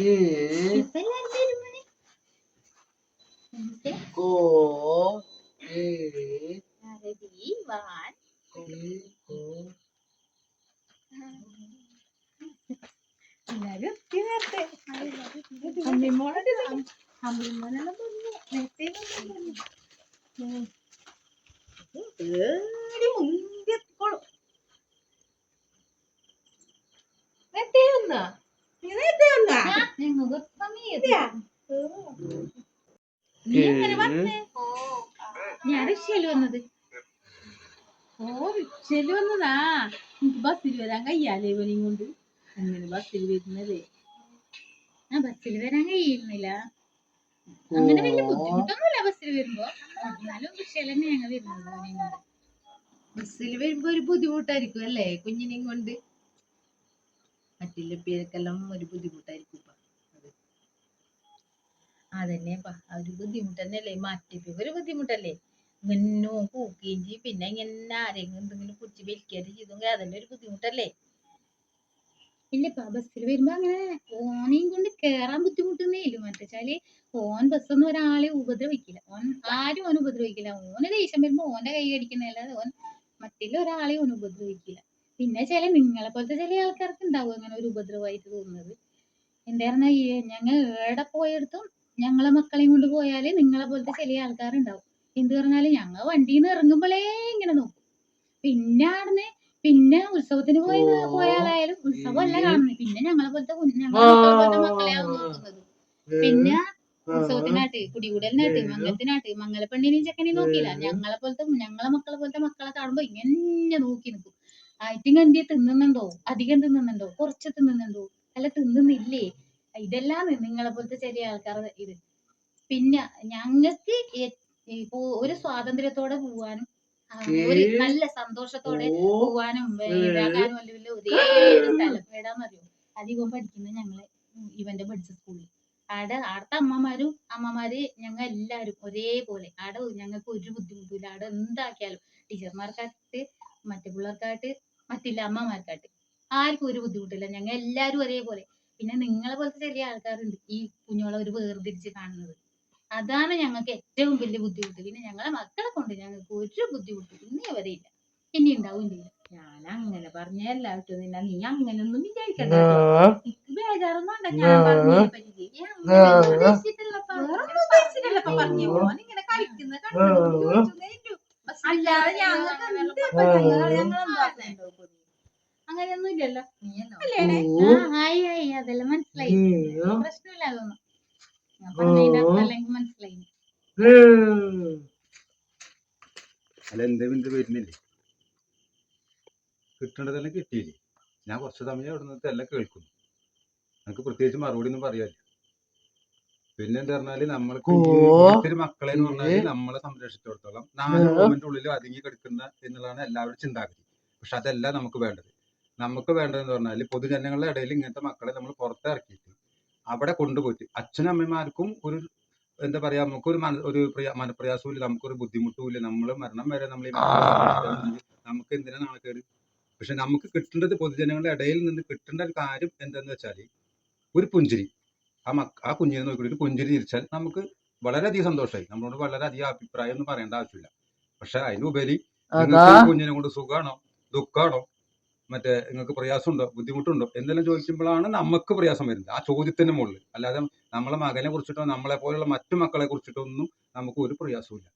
കേ ഇപ്പൊ എല്ലാരും വരും മോനെ. എന്നിട്ട് കോ ഇത്. അമ്മിമോനെല്ലാം വന്നു. നേരത്തെ വന്നു. ഏടി മുന്തി നേരത്തെ വന്നാ? ഞാൻ റിക്ഷയിൽ വന്നത്. ഓ റിക്ഷയിൽ വന്നതാ. എനിക്ക് ബസ്സിൽ വരാൻ കയ്യാലേ ഇവനെയും കൊണ്ട്. അങ്ങനെ ബസ്സിൽ വരുന്നതേ. ആ ബസ്സിൽ വരാൻ കഴിയുന്നില്ല. അങ്ങനെ വലിയ ബുദ്ധിമുട്ടൊന്നുമില്ല ബസ്സിൽ വരുമ്പോ. എന്നാലും റിക്ഷയിൽ തന്നെ ഞങ്ങൾ വരുന്നത്. ബസ്സിൽ വരുമ്പോ ഒരു ബുദ്ധിമുട്ടായിരിക്കും അല്ലേ? കുഞ്ഞിനെയും കൊണ്ട്. മറ്റുള്ള പേർക്കെല്ലാം ഒരു ബുദ്ധിമുട്ടായിരിക്കും അത്. അതന്നെ ഒരു ബുദ്ധിമുട്ട് തന്നെയല്ലേ മാറ്റിപ്പോ ഒരു ബുദ്ധിമുട്ടല്ലേ. ഇങ്ങനോ കൂക്കുകയും ചെയ്യും. പിന്നെ ഇങ്ങനെ ആരെങ്കിലും എന്തെങ്കിലും പിടിച്ച് വലിക്കുകയൊക്കെ ചെയ്തെങ്കിൽ അതന്നെ ഒരു ബുദ്ധിമുട്ടല്ലേ. ഇല്ലപ്പാ ബസ്സിൽ വരുമ്പോ അങ്ങനെ ഓനെയും കൊണ്ട് കേറാൻ ബുദ്ധിമുട്ടുന്നേ ഇല്ല. മറ്റേച്ചാൽ ഓൻ ബസ്സൊന്നും ഒരാളെ ഉപദ്രവിക്കില്ല. ഓൻ ആരും ഓൻ ഉപദ്രവിക്കില്ല. ഓന് ദേഷ്യം വരുമ്പോ ഓന്റെ കൈ അടിക്കുന്നതല്ലാതെ ഓൻ മറ്റുള്ള ഒരാളെ ഓൻ ഉപദ്രവിക്കില്ല. പിന്നെ ചില നിങ്ങളെ പോലത്തെ ചില ആൾക്കാർക്ക് ഉണ്ടാവും അങ്ങനെ ഒരു ഉപദ്രവമായിട്ട് തോന്നുന്നത്. എന്താ പറഞ്ഞാ ഈ ഞങ്ങൾ എവിടെ പോയെടുത്തും ഞങ്ങളെ മക്കളെയും കൊണ്ട് പോയാൽ നിങ്ങളെ പോലത്തെ ചില ആൾക്കാരുണ്ടാവും. എന്ത് പറഞ്ഞാലും ഞങ്ങൾ വണ്ടിയിൽ നിന്ന് ഇറങ്ങുമ്പോഴേ ഇങ്ങനെ നോക്കും. പിന്നെ ആടുന്ന് പിന്നെ ഉത്സവത്തിന് പോയ പോയാലായാലും ഉത്സവം അല്ല കാണുന്നത്. പിന്നെ ഞങ്ങളെ പോലത്തെ ഞങ്ങളെ മക്കളെ പോലത്തെ മക്കളെയാവും നോക്കുന്നത്. പിന്നെ ഉത്സവത്തിനാട്ട് കുടികൂടലിനാട്ട് മംഗലത്തിനാട്ട് മംഗലപ്പെണ്ണിനെയും ചെക്കനെയും നോക്കിയില്ല. ഞങ്ങളെ പോലത്തെ ഞങ്ങളെ മക്കളെ പോലത്തെ മക്കളെ കാണുമ്പോ ഇങ്ങനെ നോക്കി നിൽക്കും ആയിട്ടും എന്തിയെ തിന്നുന്നുണ്ടോ? അധികം തിന്നുന്നുണ്ടോ? കുറച്ച് തിന്നുന്നുണ്ടോ? അല്ല തിന്നുന്നില്ലേ? ഇതെല്ലാം നിങ്ങളെ പോലത്തെ ചെറിയ ആൾക്കാരുടെ ഇത്. പിന്നെ ഞങ്ങൾക്ക് ഒരു സ്വാതന്ത്ര്യത്തോടെ പോവാനും ഒരു നല്ല സന്തോഷത്തോടെ പോവാനും വേ- ഇതാക്കാനും വല്ല വല്ല ഒരേ സ്ഥലം എവിടാന്നറിയോ അധികം പഠിക്കുന്നത് ഞങ്ങളെ ഇവന്റെ പഠിച്ച സ്കൂളിൽ. ആടെ ആടത്തെ അമ്മമാരും അമ്മമാര് ഞങ്ങൾ എല്ലാവരും ഒരേപോലെ. ആടെ ഞങ്ങൾക്ക് ഒരു ബുദ്ധിമുട്ടില്ല ആടെ എന്താക്കിയാലും ടീച്ചർമാർക്കായിട്ട് മറ്റു പിള്ളേർക്കായിട്ട് മറ്റില്ല അമ്മമാർക്കായിട്ട്. ആർക്കും ഒരു ബുദ്ധിമുട്ടില്ല. ഞങ്ങൾ എല്ലാവരും ഒരേപോലെ. പിന്നെ നിങ്ങളെ പോലത്തെ ചെറിയ ആൾക്കാരുണ്ട് ഈ കുഞ്ഞോളെ ഒരു വേർതിരിച്ച് കാണുന്നത്. അതാണ് ഞങ്ങൾക്ക് ഏറ്റവും വലിയ ബുദ്ധിമുട്ട്. പിന്നെ ഞങ്ങളെ മക്കളെ കൊണ്ട് ഞങ്ങൾക്ക് ഒരു ബുദ്ധിമുട്ട് ഇന്നേ വരെ ഇല്ല. ഇനി ഉണ്ടാവും ഇല്ല. ഞാൻ അങ്ങനെ പറഞ്ഞല്ല കേട്ടോ നിന്നെ നീ അങ്ങനൊന്നും വിചാരിക്കണ്ട. എനിക്ക് ഞാൻ പറഞ്ഞേ ഓനിങ്ങനെ കളിക്കുന്ന ഉള്ളൂ. അല്ലാതെ ഞങ്ങൾക്ക് എന്ത് ഇപ്പൊ ഞങ്ങൾ ഞങ്ങളെന്താ ആക്കുന്നുണ്ടോ ഇപ്പൊ നീ? അങ്ങനെയൊന്നും ഇല്ലല്ലോ. അല്ലേടെ? ആ, ആയി ആയി അതെല്ലാം മനസ്സിലായി. പ്രശ്നമില്ല അതൊന്നും ഞാൻ പറഞ്ഞതിന്റെ അർത്ഥം അല്ലെങ്കിൽ മനസ്സിലായി അല്ല എന്തേ വരുന്നില്ലേ? കിട്ടേണ്ടതെല്ലാം കിട്ടിയില്ലേ? ഞാൻ കുറച്ച് സമയം അവിടെ എല്ലാം കേൾക്കുന്നു. നമുക്ക് പ്രത്യേകിച്ച് മറുപടി ഒന്നും പറയാനില്ല. പിന്നെ എന്താ പറഞ്ഞാൽ നമ്മൾക്ക് മക്കളെ എന്ന് പറഞ്ഞാൽ നമ്മളെ സംരക്ഷിച്ചിടത്തോളം. നാല് റൂമിന്റെ ഉള്ളിൽ ഒതുങ്ങി കിടക്കുന്ന എന്നുള്ളതാണ് എല്ലാവരും ചിന്താഗതി. പക്ഷെ അതല്ല നമുക്ക് വേണ്ടത്. നമുക്ക് വേണ്ടതെന്ന് പറഞ്ഞാൽ പൊതുജനങ്ങളുടെ ഇടയിൽ ഇങ്ങനത്തെ മക്കളെ നമ്മൾ പുറത്തിറക്കിയിട്ട് അവിടെ കൊണ്ടുപോയിട്ട് അച്ഛനും അമ്മമാർക്കും ഒരു എന്താ പറയാ നമുക്കൊരു മന ഒരു പ്രയാ മനപ്രയാസവും ഇല്ല നമുക്കൊരു ബുദ്ധിമുട്ടും ഇല്ല. നമ്മൾ മരണം വരെ നമ്മൾ നമുക്ക് എന്തിനാ നാണക്കേട് പക്ഷെ നമുക്ക് കിട്ടേണ്ടത് പൊതുജനങ്ങളുടെ ഇടയിൽ നിന്ന് കിട്ടേണ്ട ഒരു കാര്യം എന്താന്ന് വെച്ചാൽ ഒരു പുഞ്ചിരി. ആ മക്ക ആ കുഞ്ഞിനെ നോക്കിയിട്ട് ഒരു പുഞ്ചിരി തിരിച്ചാൽ നമുക്ക് വളരെയധികം സന്തോഷമായി. നമ്മളോട് വളരെയധികം അഭിപ്രായം ഒന്നും പറയേണ്ട ആവശ്യമില്ല. പക്ഷെ അതിനുപരി കുഞ്ഞിനെ കൊണ്ട് സുഖമാണോ ദുഃഖമാണോ മറ്റേ നിങ്ങൾക്ക് പ്രയാസമുണ്ടോ? ബുദ്ധിമുട്ടുണ്ടോ? എന്തെല്ലാം ചോദിക്കുമ്പോഴാണ് നമുക്ക് പ്രയാസം വരുന്നത്. ആ ചോദ്യത്തിന്റെ മുകളിൽ. അല്ലാതെ നമ്മളെ മകനെ കുറിച്ചിട്ടോ നമ്മളെ പോലുള്ള മറ്റു മക്കളെ കുറിച്ചിട്ടോ ഒന്നും നമുക്ക് ഒരു പ്രയാസമില്ല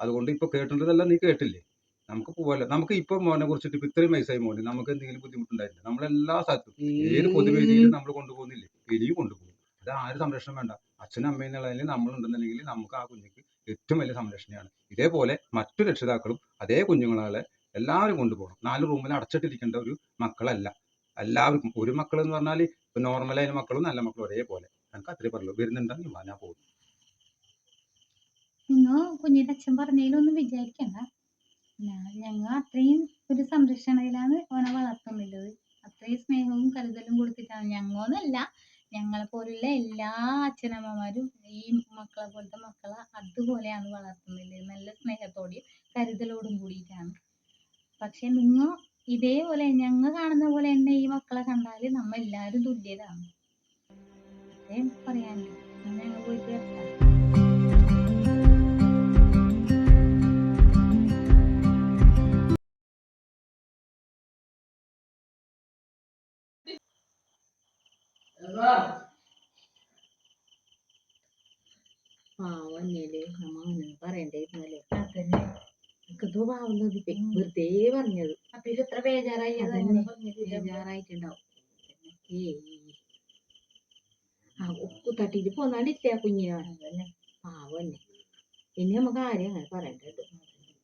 അതുകൊണ്ട് ഇപ്പൊ കേട്ടിട്ടതെല്ലാം നീ കേട്ടില്ലേ? നമുക്ക് പോവല്ലോ. നമുക്ക് ഇപ്പൊ മോനെ കുറിച്ചിട്ട് ഇപ്പൊ ഇത്രയും വയസ്സായി മോന്. നമുക്ക് എന്തെങ്കിലും ബുദ്ധിമുട്ടുണ്ടായില്ല നമ്മളെല്ലാ സ്ഥലത്തും ഏത് പൊതുവേദിയിലും നമ്മൾ കൊണ്ടുപോകുന്നില്ലേ? ഇനിയും കൊണ്ടുപോകും. അത് ആരും സംരക്ഷണം വേണ്ട. അച്ഛനും അമ്മയും എന്നുള്ളതിൽ നമ്മളുണ്ടെന്നുണ്ടെങ്കിൽ നമുക്ക് ആ കുഞ്ഞിക്ക് ഏറ്റവും വലിയ സംരക്ഷണയാണ്. ഇതേപോലെ മറ്റു രക്ഷിതാക്കളും അതേ കുഞ്ഞുങ്ങളെ എല്ലാവരും കൊണ്ടുപോകണം. നാല് റൂമിൽ അടച്ചിട്ടിരിക്കേണ്ട ഒരു മക്കളല്ല. എല്ലാവർക്കും ഒരു മക്കൾ എന്ന് പറഞ്ഞാൽ ഇപ്പൊ നോർമലായ മക്കളും നല്ല മക്കളും ഒരേപോലെ. എനിക്ക് അത്രേ പറയുള്ളൂ വരുന്നുണ്ടെങ്കിൽ ഞാൻ പോകും നിങ്ങൾ കുഞ്ഞിന്റെ അച്ഛൻ പറഞ്ഞതിലൊന്നും വിചാരിക്കണ്ട. ഞങ്ങൾ അത്രയും ഒരു സംരക്ഷണയിലാണ് ഓനെ വളർത്തുന്നുള്ളത് അത്രയും സ്നേഹവും കരുതലും കൊടുത്തിട്ടാണ് ഞങ്ങളൊന്നല്ല ഞങ്ങളെ പോലുള്ള എല്ലാ അച്ഛനമ്മമാരും ഈ മക്കളെ പോലത്തെ മക്കളെ അതുപോലെയാണ് വളർത്തുന്നത്. നല്ല സ്നേഹത്തോടെയും കരുതലോടും കൂടിയിട്ടാണ്. പക്ഷെ നിങ്ങൾ ഇതേപോലെ ഞങ്ങൾ കാണുന്ന പോലെ തന്നെ ഈ മക്കളെ കണ്ടാൽ നമ്മ എല്ലാരും തുല്യരാണ് അതേ എന്നാ ഞങ്ങൾ പോയിട്ട് വരട്ടെ ആ വന്നില്ലേ നമ്മ തോന്നിപ്പേ വെറുതെ പറഞ്ഞത്. എത്ര ബേജാറായി. അങ്ങനെ ബേജാറായിട്ടുണ്ടാവും. ഏയ്. ആ ഉപ്പ് തട്ടിട്ട് പോന്നാണ്ടില്ല കുഞ്ഞിനെ പാവല്ലേ ഇനി നമുക്ക് ആരെയും അങ്ങനെ പറയണ്ട കേട്ടോ.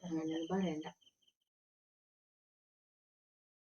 അങ്ങനെയൊന്നും പറയണ്ട.